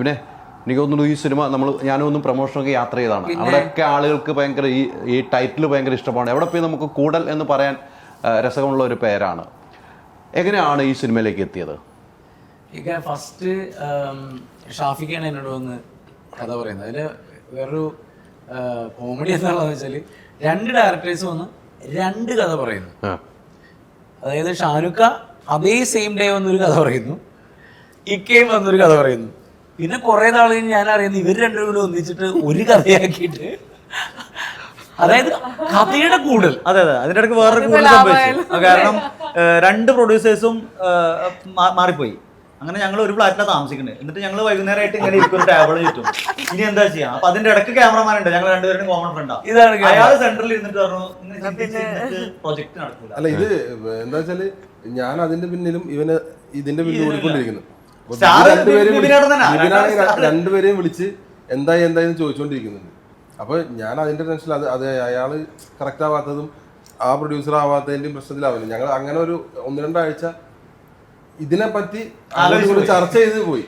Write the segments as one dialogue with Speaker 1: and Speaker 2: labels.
Speaker 1: പിന്നെ എനിക്ക് തോന്നുന്നു ഈ സിനിമ നമ്മൾ ഞാനൊന്നും പ്രൊമോഷനൊക്കെ യാത്ര ചെയ്താണ് അവിടെയൊക്കെ ആളുകൾക്ക് ഭയങ്കര ഈ ഈ ടൈറ്റിൽ ഭയങ്കര ഇഷ്ടമാണ്. എവിടെ പോയി നമുക്ക് കൂടൽ എന്ന് പറയാൻ രസമുള്ള ഒരു പേരാണ്. എങ്ങനെയാണ് ഈ സിനിമയിലേക്ക് എത്തിയത്?
Speaker 2: ഫസ്റ്റ് ഷാഫിക്കാണ് എന്നോട് വന്ന് കഥ പറയുന്നത്. അതിൽ വേറൊരു കോമഡി എന്താണെന്ന് വെച്ചാൽ രണ്ട് ഡയറക്ടേഴ്സ് വന്ന് രണ്ട് കഥ പറയുന്നു. അതായത് ഷാനുക്ക അതേ സെയിം ഡേ വന്നൊരു കഥ പറയുന്നു. ഇക്കയും വന്നൊരു കഥ പറയുന്നു. പിന്നെ കുറെ നാൾ കഴിഞ്ഞ് ഞാൻ അറിയുന്നത് ഇവർ രണ്ടുപേരും ഒന്നിച്ചിട്ട് ഒരു കഥയാക്കിയിട്ട്. അതായത് കഥയുടെ കൂടുതൽ
Speaker 3: അതെ അതെ. അതിന്റെ ഇടയ്ക്ക് വേറൊരു കൂടുതൽ സംഭവിച്ചു. കാരണം രണ്ട് പ്രൊഡ്യൂസേഴ്സും മാറിപ്പോയി. അങ്ങനെ ഞങ്ങൾ ഒരു ഫ്ലാറ്റിലാണ് താമസിക്കുന്നത് എന്നിട്ട് ഞങ്ങൾ വൈകുന്നേരമായിട്ട് ഇങ്ങനെ ഇരിക്കും ടേബിൾ ചുറ്റും. ഇനി എന്താ ചെയ്യാം? അപ്പൊ അതിന്റെ ഇടയ്ക്ക് ക്യാമറമാൻ ഉണ്ട്. ഞങ്ങൾ രണ്ടുപേരും കോമൺ ഫ്രണ്ടാ
Speaker 2: ഇതാണ്.
Speaker 3: അയാൾ സെന്ററിൽ ഇരുന്നിട്ട് പറഞ്ഞു പ്രൊജക്ട് നടക്കില്ല
Speaker 4: അല്ല ഇത് എന്താ വെച്ചാൽ ഞാൻ അതിന്റെ പിന്നിലും ഇവന് ഇതിന്റെ പിന്നിൽ ഓടിക്കൊണ്ടിരിക്കുന്നു. രണ്ടുപേരെയും വിളിച്ച് എന്തായി എന്തായി എന്ന് ചോദിച്ചുകൊണ്ടിരിക്കുന്നുണ്ട് അപ്പൊ ഞാൻ അതിന്റെ ടെൻഷൻ അത് അത് അയാൾ കറക്റ്റ് ആവാത്തതും ആ പ്രൊഡ്യൂസർ ആവാത്തതിന്റെയും പ്രശ്നത്തിലാവില്ല ഞങ്ങൾ അങ്ങനെ ഒരു ഒന്ന് രണ്ടാഴ്ച ഇതിനെ പറ്റി ചർച്ച ചെയ്ത് പോയി.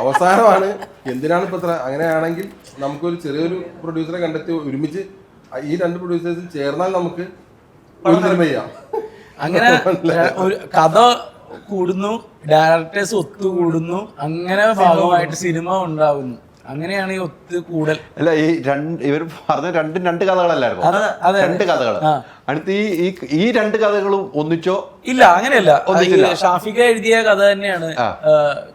Speaker 4: അവസാനമാണ് എന്തിനാണ് ഇപ്പൊ ഇത്ര അങ്ങനെയാണെങ്കിൽ നമുക്കൊരു ചെറിയൊരു പ്രൊഡ്യൂസറെ കണ്ടെത്തി ഒരുമിച്ച് ഈ രണ്ട് പ്രൊഡ്യൂസേഴ്സും ചേർന്നാൽ നമുക്ക് ഒരു സിനിമ ചെയ്യാം.
Speaker 2: അങ്ങനെ ഒരു കഥ കൂടുന്നു ഡയറക്ടേഴ്സ് ഒത്തുകൂടുന്നു അങ്ങനെ ഭാഗമായിട്ട് സിനിമ ഉണ്ടാവുന്നു അങ്ങനെയാണ് ഈ ഒത്തു കൂടൽ
Speaker 1: അല്ല ഈ രണ്ട് ഇവർ പറഞ്ഞ രണ്ടും രണ്ട് കഥകളല്ലായിരുന്നു
Speaker 2: അതെ, അതെ.
Speaker 1: രണ്ട് കഥകൾ. അടുത്ത് ഈ ഈ- രണ്ട് കഥകളും ഒന്നിച്ചോ?
Speaker 2: ഇല്ല അങ്ങനെയല്ല. ഷാഫിക എഴുതിയ കഥ തന്നെയാണ്.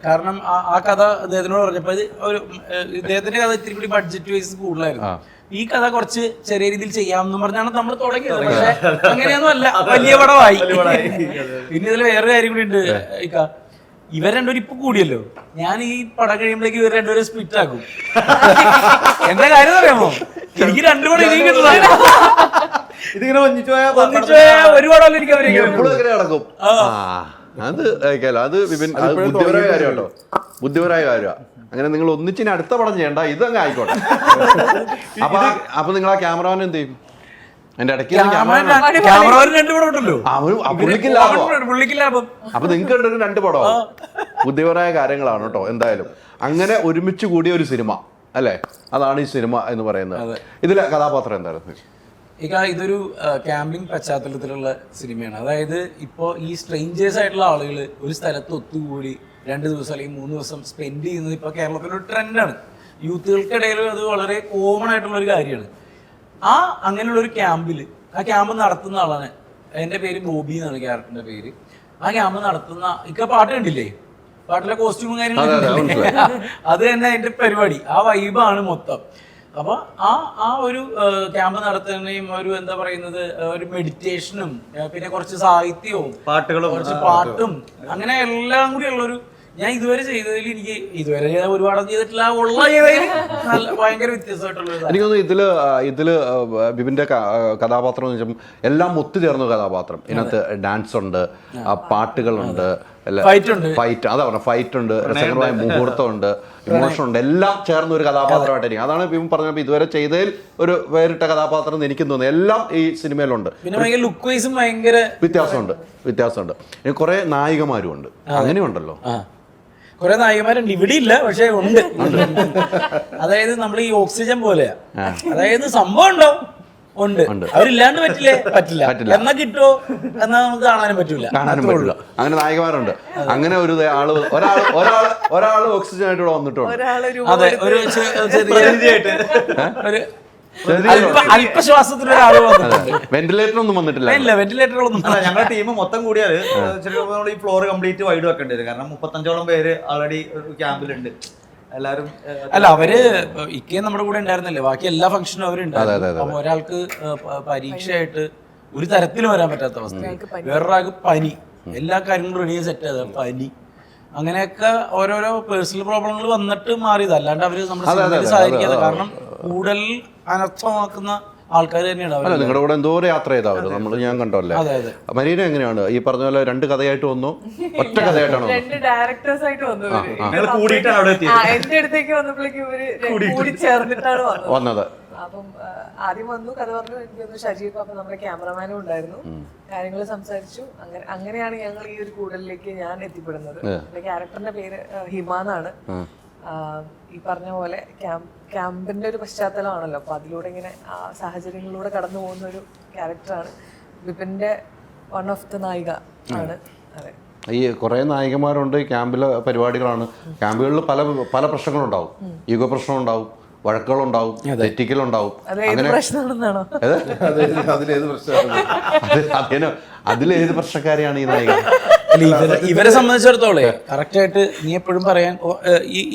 Speaker 2: കാരണം ആ- കഥ അദ്ദേഹത്തിനോട് പറഞ്ഞപ്പോ ഒരു അദ്ദേഹത്തിന്റെ ഇദ്ദേഹത്തിന്റെ കഥ ഇത്തിരി കൂടി ബഡ്ജറ്റ് വൈസ് കൂടുതലായിരുന്നു. ഈ കഥ കുറച്ച് ചെറിയ രീതിയിൽ ചെയ്യാം എന്ന് പറഞ്ഞാണ് നമ്മൾ തുടങ്ങിയത്. പക്ഷെ അങ്ങനെയൊന്നും അല്ല വലിയ പടമായി. പിന്നെ ഇതിൽ വേറെ കാര്യം കൂടി ഉണ്ട് ഇവർ രണ്ടുപേരും ഇപ്പൊ കൂടിയല്ലോ. ഞാൻ ഈ പടം കഴിയുമ്പോഴേക്ക് ഇവർ രണ്ടുപേരും സ്പ്ലിറ്റ് ആക്കും. എന്താ കാര്യം അറിയാമോ എനിക്ക് രണ്ടു പടം ഇനിയും കിട്ടുന്നു
Speaker 3: ഇതിങ്ങനെ ഒന്നിച്ചു പോയാൽ
Speaker 2: ഒരു പടമല്ല എനിക്ക് അവരെ
Speaker 1: എപ്പോഴും നടക്കും. ആ. അത് അയക്കാലോ അത് വിപിൻ അത് ബുദ്ധിപരമായ കാര്യമല്ലോ ബുദ്ധിപരമായ കാര്യമാണ് അങ്ങനെ നിങ്ങൾ ഒന്നിച്ചിന് അടുത്ത പടം ചെയ്യണ്ട. ഇതങ്ങ് ആയിക്കോട്ടെ. അപ്പൊ അപ്പൊ നിങ്ങൾ ആ ക്യാമറമാൻ എന്ത് ചെയ്യും? എന്റെ ഇടയ്ക്ക്
Speaker 2: ക്യാമറ രണ്ട് പടം ഉണ്ടല്ലോ
Speaker 1: അവന് ആ പുള്ളിക്ക് ലാഭം.
Speaker 2: പുള്ളിക്ക് ലാഭം.
Speaker 1: അപ്പൊ നിങ്ങൾക്ക് രണ്ട് പടമാവും ബുദ്ധിപരമായ കാര്യങ്ങളാണ് കേട്ടോ എന്തായാലും. അങ്ങനെ ഒരുമിച്ച് കൂടിയ ഒരു സിനിമ അല്ലേ? അതാണ് ഈ സിനിമ എന്ന് പറയുന്നത്. ഇതിലെ കഥാപാത്രം എന്തായിരുന്നു?
Speaker 2: ഇതൊരു ക്യാമ്പിംഗ് പശ്ചാത്തലത്തിലുള്ള സിനിമയാണ്. അതായത് ഇപ്പോൾ ഈ സ്ട്രേഞ്ചേഴ്സ് ആയിട്ടുള്ള ആളുകൾ ഒരു സ്ഥലത്ത് ഒത്തുകൂടി രണ്ട് ദിവസം അല്ലെങ്കിൽ മൂന്ന് ദിവസം സ്പെൻഡ് ചെയ്യുന്നത് ഇപ്പോൾ കേരളത്തിലൊരു ട്രെൻഡാണ് യൂത്തുകൾക്കിടയിൽ അത് വളരെ കോമൺ ആയിട്ടുള്ള ഒരു കാര്യമാണ്. ആ അങ്ങനെയുള്ള ഒരു ക്യാമ്പിൽ ആ ക്യാമ്പ് നടത്തുന്ന ആളാണ്. എന്റെ പേര് ബോബി എന്നാണ് ക്യാരക്ടറിന്റെ പേര്. ആ ക്യാമ്പ് നടത്തുന്ന ഇക്ക പാട്ട് കണ്ടില്ലേ? പാട്ടിലെ കോസ്റ്റ്യൂമും കാര്യങ്ങളും അത് തന്നെ അതിന്റെ പരിപാടി. ആ വൈബാണ് മൊത്തം. അപ്പൊ ആ ആ ഒരു ക്യാമ്പ് നടത്തുന്നതും ഒരു എന്താ പറയുന്നത് ഒരു മെഡിറ്റേഷനും പിന്നെ കുറച്ച് സാഹിത്യവും
Speaker 3: പാട്ടുകളും
Speaker 2: കുറച്ച് പാട്ടും അങ്ങനെ എല്ലാം കൂടി ഉള്ളൊരു ഞാൻ ഇതുവരെ ചെയ്തതിൽ എനിക്ക് ഇതുവരെ ഞാൻ ഒരുപാട് ചെയ്തിട്ടില്ല. ഉള്ള ചെയ്തതിൽ നല്ല ഭയങ്കര വ്യത്യസ്തമായിട്ടുള്ള ഒരു
Speaker 1: എനിക്ക് തോന്നുന്നു ഇതിൽ ഇതിൽ ബിബിന്റെ കഥാപാത്രം എന്ന് വെച്ചാൽ എല്ലാം ഒത്തുചേർന്ന കഥാപാത്രം. ഇതിനകത്ത് ഡാൻസ് ഉണ്ട് ആ, പാട്ടുകളുണ്ട്. ഫൈറ്റ് അതാ പറഞ്ഞ ഫൈറ്റ് ഉണ്ട് രസകരമായ മുഹൂർത്തമുണ്ട് ഇമോഷൻ ഉണ്ട് എല്ലാം ചേർന്ന ഒരു കഥാപാത്രമായിട്ടായിരിക്കും അതാണ് ഇപ്പം പറഞ്ഞപ്പോൾ ഇതുവരെ ചെയ്തതിൽ ഒരു വേറിട്ട കഥാപാത്രം എനിക്ക് തോന്നുന്നു എല്ലാം ഈ സിനിമയിലുണ്ട്.
Speaker 2: ലുക്ക് വൈസും ഭയങ്കര
Speaker 1: വ്യത്യാസമുണ്ട് വ്യത്യാസമുണ്ട്. കുറെ നായികമാരും ഉണ്ട് അങ്ങനെയുണ്ടല്ലോ.
Speaker 2: കുറെ നായകന്മാരുണ്ട് ഇവിടെ ഇല്ല പക്ഷെ ഉണ്ട്. അതായത് നമ്മൾ ഈ ഓക്സിജൻ പോലെയാ. അതായത് സംഭവം ഉണ്ടോ? ഉണ്ട്. അവരില്ലാണ്ട് പറ്റില്ലേ? പറ്റില്ല.
Speaker 1: പറ്റില്ല.
Speaker 2: എന്നാ കിട്ടുമോ എന്നാ നമുക്ക് കാണാനും പറ്റൂല.
Speaker 1: കാണാനും പറ്റില്ല അങ്ങനെ നായകന്മാരുണ്ട് അങ്ങനെ ഒരു ആൾ ഒരാൾ ഒരാൾ ഒരാൾ ഓക്സിജൻ ആയിട്ട് ഇവിടെ വന്നിട്ടുണ്ട്.
Speaker 2: അതെ ഒരു ചെറിയ ഒരു അല്പ അല്പശ്വാസത്തിൽ ഒരാൾ
Speaker 1: വെന്റിലേറ്റർ ഒന്നും വന്നിട്ടില്ല.
Speaker 2: ഇല്ല വെന്റിലേറ്ററുകളൊന്നും
Speaker 3: അല്ല ഞങ്ങളുടെ ടീം മൊത്തം ശരിക്കും നമ്മൾ ഈ ഫ്ലോർ കംപ്ലീറ്റ് വൈഡ് വെക്കേണ്ടി വരും. കാരണം മുപ്പത്തഞ്ചോളം പേര് ആൾറെഡി ക്യാമ്പിലുണ്ട്. എല്ലാരും
Speaker 2: അല്ല അവർ ഇക്കയും നമ്മുടെ കൂടെ ഉണ്ടായിരുന്നില്ലേ? ബാക്കി എല്ലാ ഫംഗ്ഷനും അവരുണ്ടായിരുന്നു അപ്പൊ ഒരാൾക്ക് പരീക്ഷയായിട്ട് ഒരു തരത്തിലും വരാൻ പറ്റാത്ത അവസ്ഥ. വേറൊരാൾക്ക് പനി. എല്ലാ കാര്യങ്ങളും റെഡി സെറ്റ് ചെയ്ത പനി. അങ്ങനെയൊക്കെ ഓരോരോ പേഴ്സണൽ പ്രോബ്ലങ്ങൾ വന്നിട്ട് മാറിയത്. അല്ലാണ്ട് അവർ നമ്മുടെ സഹായിക്കാതെ കാരണം കൂടുതൽ അനർത്ഥമാക്കുന്ന ആൾക്കാർ തന്നെയാണ്
Speaker 1: അല്ല നിങ്ങളുടെ കൂടെ എന്തോ യാത്ര ചെയ്താൽ നമ്മൾ ഞാൻ കണ്ടല്ലേ
Speaker 2: അതെ അതെ.
Speaker 1: മരീന എങ്ങനെയാണ്? ഈ പറഞ്ഞ പോലെ രണ്ട് കഥയായിട്ട് വന്നു? ഒറ്റ കഥയായിട്ടാണ്
Speaker 5: രണ്ട് ഡയറക്ടേഴ്സ് ആയിട്ട് വന്നു എന്റെ അടുത്തേക്ക് വന്നപ്പോഴേക്കും ഇവർ കൂടി ചേർന്നിട്ടാണ് വന്നത്.
Speaker 1: വന്നത്.
Speaker 5: അപ്പം ആദ്യം വന്നു കഥ പറഞ്ഞു എനിക്ക് തോന്നുന്നു ഷജീബ് അപ്പൊ നമ്മുടെ ക്യാമറമാനും ഉണ്ടായിരുന്നു. കാര്യങ്ങൾ സംസാരിച്ചു. അങ്ങനെ അങ്ങനെയാണ് ഞങ്ങൾ ഈ ഒരു കൂടലിലേക്ക് ഞാൻ എത്തിപ്പെടുന്നത്. എന്റെ ക്യാരക്ടറിന്റെ പേര് ഹിമാന്നാണ് ഹിമ എന്നാണ്. ഈ പറഞ്ഞ പോലെ ക്യാമ്പ് ക്യാമ്പിന്റെ ഒരു പശ്ചാത്തലമാണല്ലോ. അപ്പൊ അതിലൂടെ ഇങ്ങനെ ആ സാഹചര്യങ്ങളിലൂടെ കടന്നു പോകുന്ന ഒരു ക്യാരക്ടറാണ് വിപിന്റെ വൺ ഓഫ് ദ നായിക ആണ്. അതെ.
Speaker 1: ഈ കുറേ നായികമാരുണ്ട് ക്യാമ്പിലെ പരിപാടികളാണ്. ക്യാമ്പുകളിൽ പല പല പ്രശ്നങ്ങളുണ്ടാവും. ഈഗോ പ്രശ്നമുണ്ടാവും. വഴക്കുകളുണ്ടാവും തെറ്റിക്കലുണ്ടാവും.
Speaker 4: അതിലേത് പ്രശ്നമാണ്?
Speaker 1: അത് അതിന് അതിലേത് പ്രശ്നക്കാരെയാണ് ഈ നായിക?
Speaker 2: ഇവരെ സംബന്ധിച്ചിടത്തോളം കറക്റ്റ് ആയിട്ട് നീ എപ്പോഴും പറയാൻ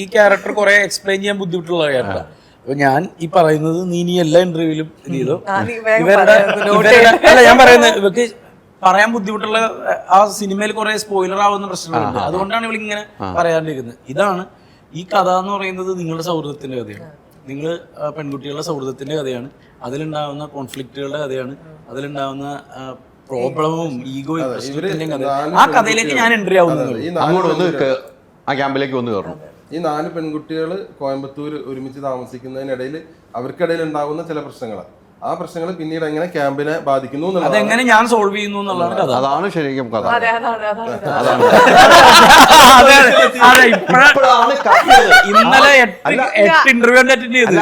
Speaker 2: ഈ ക്യാരക്ടർ കുറെ എക്സ്പ്ലെയിൻ ചെയ്യാൻ ബുദ്ധിമുട്ടുള്ള ക്യാരക്ടർ അപ്പൊ ഞാൻ ഈ പറയുന്നത് നീ നീ എല്ലാ ഇന്റർവ്യൂവിലും ചെയ്തു. ഇവരുടെ അല്ല ഞാൻ പറയുന്നത് ഇവർക്ക് പറയാൻ ബുദ്ധിമുട്ടുള്ള ആ സിനിമയിൽ കുറെ സ്പോയിലർ ആവുന്ന പ്രശ്നങ്ങളുണ്ട്. അതുകൊണ്ടാണ് ഇവളിങ്ങനെ ഇങ്ങനെ പറയാണ്ടിരിക്കുന്നത്. ഇതാണ് ഈ കഥ എന്ന് പറയുന്നത് നിങ്ങളുടെ സൗഹൃദത്തിന്റെ കഥയാണ്. നിങ്ങൾ പെൺകുട്ടികളുടെ സൗഹൃദത്തിന്റെ കഥയാണ്. അതിലുണ്ടാവുന്ന കോൺഫ്ലിക്റ്റുകളുടെ കഥയാണ്. അതിലുണ്ടാവുന്ന പ്രോബ്ലവും
Speaker 4: ഈഗോ
Speaker 2: ആ കഥയിലേക്ക് ഞാൻ എൻട്രി ആവുന്നത്
Speaker 1: ആ ക്യാമ്പിലേക്ക് വന്നു കയറണം.
Speaker 4: ഈ നാല് പെൺകുട്ടികൾ കോയമ്പത്തൂർ ഒരുമിച്ച് താമസിക്കുന്നതിനിടയിൽ അവർക്കിടയിൽ ഉണ്ടാകുന്ന ചില പ്രശ്നങ്ങൾ ആ പ്രശ്നങ്ങൾ പിന്നീട് എങ്ങനെ ക്യാമ്പിനെ ബാധിക്കുന്നു
Speaker 2: അതെങ്ങനെ ഞാൻ സോൾവ് ചെയ്യുന്നു എന്നുള്ളതാണ് കഥ.
Speaker 1: അതാണ് ശരിക്കും കഥ.
Speaker 2: ഇന്നലെ എട്ട് എട്ട് ഇന്റർവ്യൂ അറ്റൻഡ് ചെയ്ത്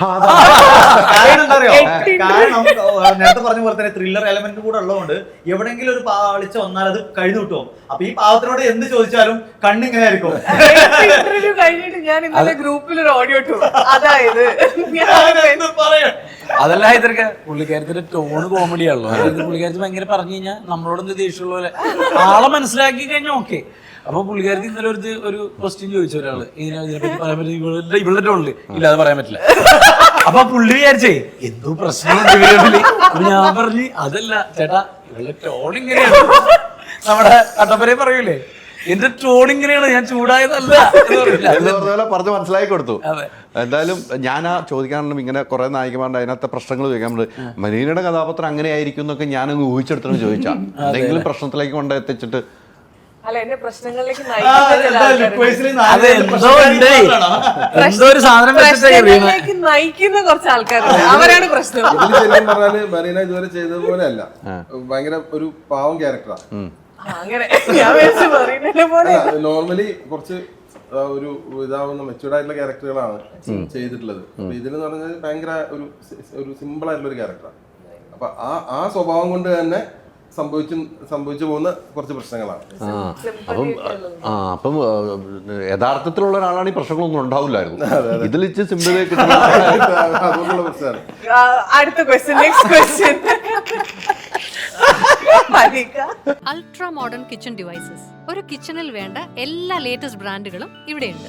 Speaker 3: കാരണം എന്താ അറിയോ? കാരണം നേരത്തെ പറഞ്ഞ പോലെ തന്നെ ത്രില്ലർ എലമെന്റ് കൂടെ ഉള്ളതുകൊണ്ട് എവിടെങ്കിലും ഒരു പാളിച്ച വന്നാൽ അത് കഴിഞ്ഞു കിട്ടും അപ്പൊ ഈ പാവത്തിനോട് എന്ത് ചോദിച്ചാലും കണ്ണിങ്ങനെ ആയിരിക്കും.
Speaker 5: ഇന്റർവ്യൂ കഴിഞ്ഞിട്ട് ഞാൻ ഇന്നലെ ഗ്രൂപ്പിൽ ഒരു ഓഡിയോ ഇട്ടു. അതായത്
Speaker 2: അതല്ല ഇതൊക്കെ പുള്ളിക്കാരത്തിന്റെ ടോണ് കോമഡി ആണല്ലോ. പുള്ളിക്കാരത്തിൽ ഭയങ്കര പറഞ്ഞു കഴിഞ്ഞാൽ നമ്മളോട് എന്ത് ദേഷ്യമുള്ള പോലെ. ആളെ മനസ്സിലാക്കി കഴിഞ്ഞാൽ ഓക്കെ അപ്പൊ പുള്ളിക്കാരത്തി ഇന്നലെ ഒരു ഒരു ക്വസ്റ്റ്യൻ ചോദിച്ചു ഒരാൾ. ഇതിനെ ഇതിനെപ്പറ്റി പറയാൻ പറ്റില്ല ഇവളുടെ ടോണിൽ ഇല്ലാതെ പറയാൻ പറ്റില്ല. അപ്പൊ പുള്ളി വിചാരിച്ചേ എന്തോ പ്രശ്നം. ഞാൻ പറഞ്ഞു അതല്ല ചേട്ടാ ഇവളുടെ ടോൺ ഇങ്ങനെയാണ്. നമ്മുടെ കട്ടപ്പനെ പറയൂലേ എന്റെ ടോൺ ഇങ്ങനെയാണ് ഞാൻ ചൂടായതല്ല.
Speaker 1: പറഞ്ഞു മനസ്സിലാക്കി കൊടുത്തു. എന്തായാലും ഞാൻ ആ ചോദിക്കാനുള്ള ഇങ്ങനെ കുറെ നായികമാരുടെ അതിനകത്തെ പ്രശ്നങ്ങൾ ചോദിക്കാൻ മലീനയുടെ കഥാപാത്രം അങ്ങനെ ആയിരിക്കും എന്നൊക്കെ ഞാനങ്ങ് ഊഹിച്ചെടുത്തു ചോദിച്ചാ. എന്തെങ്കിലും പ്രശ്നത്തിലേക്ക് കൊണ്ട് എത്തിച്ചിട്ട്
Speaker 5: അല്ല എന്നെ പ്രശ്നങ്ങളിലേക്ക്
Speaker 2: എന്തോ ഉണ്ട്. എന്തോ ഒരു സാധനം
Speaker 5: പ്രശ്നങ്ങളിലേക്ക് നയിക്കുന്ന കുറച്ച് ആൾക്കാരുണ്ട് അവരാണ് പ്രശ്നം.
Speaker 4: ശരിക്കും പറഞ്ഞാൽ മരീന ഇതുവരെ ചെയ്തതുപോലെ അല്ല ഭയങ്കര ഒരു പാവം ക്യാരക്ടറാണ്
Speaker 5: പോലെ.
Speaker 4: നോർമലി കുറച്ച് ഒരു ഇതാവുന്ന മെച്ചൂർഡ് ആയിട്ടുള്ള ക്യാരക്ടറുകളാണ് ചെയ്തിട്ടുള്ളത്. അപ്പൊ ഇതിലെന്ന് പറഞ്ഞാൽ ഭയങ്കര ഒരു ഒരു സിമ്പിൾ ആയിട്ടുള്ള ഒരു ക്യാരക്ടറാണ് അപ്പൊ ആ ആ സ്വഭാവം കൊണ്ട് തന്നെ സംഭവിച്ചു സംഭവിച്ചു പോകുന്ന കുറച്ച് പ്രശ്നങ്ങളാണ്.
Speaker 1: ആ അപ്പം ആ അപ്പം യഥാർത്ഥത്തിലുള്ള ഒരാളാണ് ഈ പ്രശ്നങ്ങളൊന്നും ഉണ്ടാവില്ലായിരുന്നു. ഇതിൽ ഇച്ച് സിമ്പിളിലേക്ക്
Speaker 4: അതുകൊണ്ടുള്ള പ്രശ്നമാണ്.
Speaker 5: അടുത്ത question next question
Speaker 6: ultra modern kitchen devices ഒരു കിച്ചണിൽ വേണ്ട എല്ലാ ലേറ്റസ്റ്റ് ബ്രാൻഡുകളും ഇവിടെയുണ്ട്.